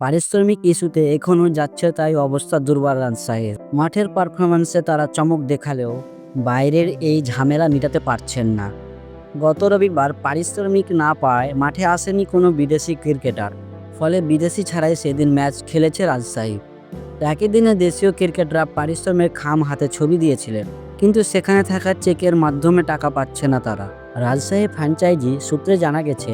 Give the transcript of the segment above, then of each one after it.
পারিশ্রমিক ইস্যুতে এখনও যাচ্ছে তাই অবস্থা দুর্বার রাজশাহীর মাঠের পারফরমেন্সে তারা চমক দেখালেও বাইরের এই ঝামেলা মেটাতে পারছেন না। গত রবিবার পারিশ্রমিক না পায় মাঠে আসেনি কোনো বিদেশি ক্রিকেটার, ফলে বিদেশি ছাড়াই সেদিন ম্যাচ খেলেছে রাজশাহী একই দিনে দেশীয় ক্রিকেটাররা পারিশ্রমিক খাম হাতে ছবি দিয়েছিলেন, কিন্তু সেখানে থাকা চেকের মাধ্যমে টাকা পাচ্ছে না তারা। রাজশাহী ফ্র্যাঞ্চাইজি সূত্রে জানা গেছে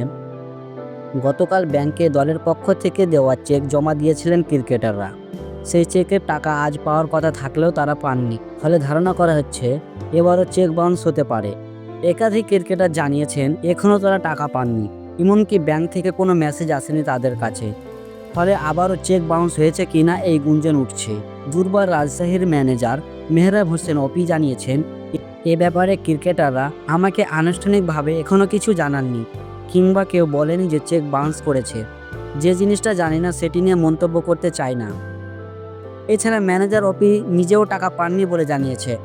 গতকাল ব্যাংকে দলের পক্ষ থেকে দেওয়া চেক জমা দিয়েছিলেন ক্রিকেটাররা। সেই চেকের টাকা আজ পাওয়ার কথা থাকলেও তারা পাননি। ফলে ধারণা করা হচ্ছে, এবারও চেক বাউন্স হতে পারে। একাধিক ক্রিকেটার জানিয়েছেন, এখনও তারা টাকা পাননি। এমনকি ব্যাংক থেকে কোনো মেসেজ আসেনি তাদের কাছে। ফলে আবারও চেক বাউন্স হয়েছে কিনা এই গুঞ্জন উঠছে। দুর্বার রাজশাহীর ম্যানেজার মেহরাব হোসেন অপি জানিয়েছেন, এ ব্যাপারে ক্রিকেটাররা আমাকে আনুষ্ঠানিকভাবে এখনও কিছু জানাননি। কিংবা কেউ বলেনি যে চেক বাউন্স করেছে। যে জিনিসটা জানি না, সেটি নিয়ে মন্তব্য করতে চায় না। এছাড়া ম্যানেজার অপি নিজেও টাকা পাননি বলে জানিয়েছে।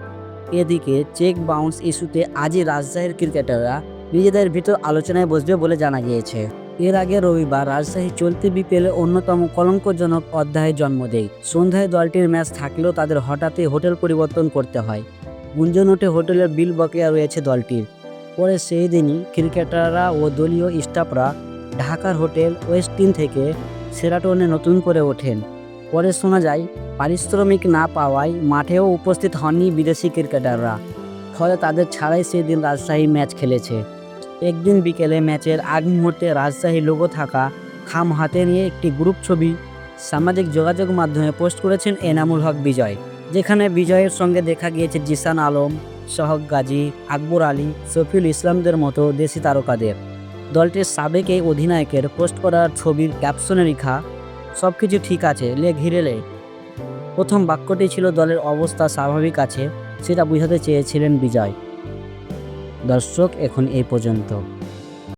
এদিকে চেক বাউন্স ইস্যুতে আজই রাজশাহীর ক্রিকেটাররা নিজেদের ভিতর আলোচনায় বসবে বলে জানা গিয়েছে। এর আগে রবিবার রাজশাহী চলতি বিপিএলে অন্যতম কলঙ্কজনক অধ্যায়ে জন্ম দেয়। সন্ধ্যায় দলটির ম্যাচ থাকলেও তাদের হঠাৎই হোটেল পরিবর্তন করতে হয়। গুঞ্জন হোটেলের বিল বকেয়া রয়েছে দলটির। পরে সেই দিনই ক্রিকেটাররা ও দলীয় স্টাফরা ঢাকার হোটেল ওয়েস্টিন থেকে সেরাটনে নতুন করে ওঠেন। পরে শোনা যায়, পারিশ্রমিক না পাওয়ায় মাঠেও উপস্থিত হননি বিদেশি ক্রিকেটাররা। ফলে তাদের ছাড়াই সেদিন রাজশাহী ম্যাচ খেলেছে। একদিন বিকেলে ম্যাচের আগ মুহূর্তে রাজশাহী লোগো থাকা খাম হাতে নিয়ে একটি গ্রুপ ছবি সামাজিক যোগাযোগ মাধ্যমে পোস্ট করেছেন এনামুল হক বিজয়। যেখানে বিজয়ের সঙ্গে দেখা গিয়েছে জিসান আলম শহক গাজী, আকবর আলী সফিউল ইসলামদের মতো দেশি তারকাদের। দলটির সাবেক এই অধিনায়কের পোস্ট করার ছবির ক্যাপশনে লেখা সব কিছু ঠিক আছে, লে ঘিরে লে। প্রথম বাক্যটি ছিল, দলের অবস্থা স্বাভাবিক আছে, সেটা বুঝাতে চেয়েছিলেন বিজয়। দর্শক, এখন এই পর্যন্ত।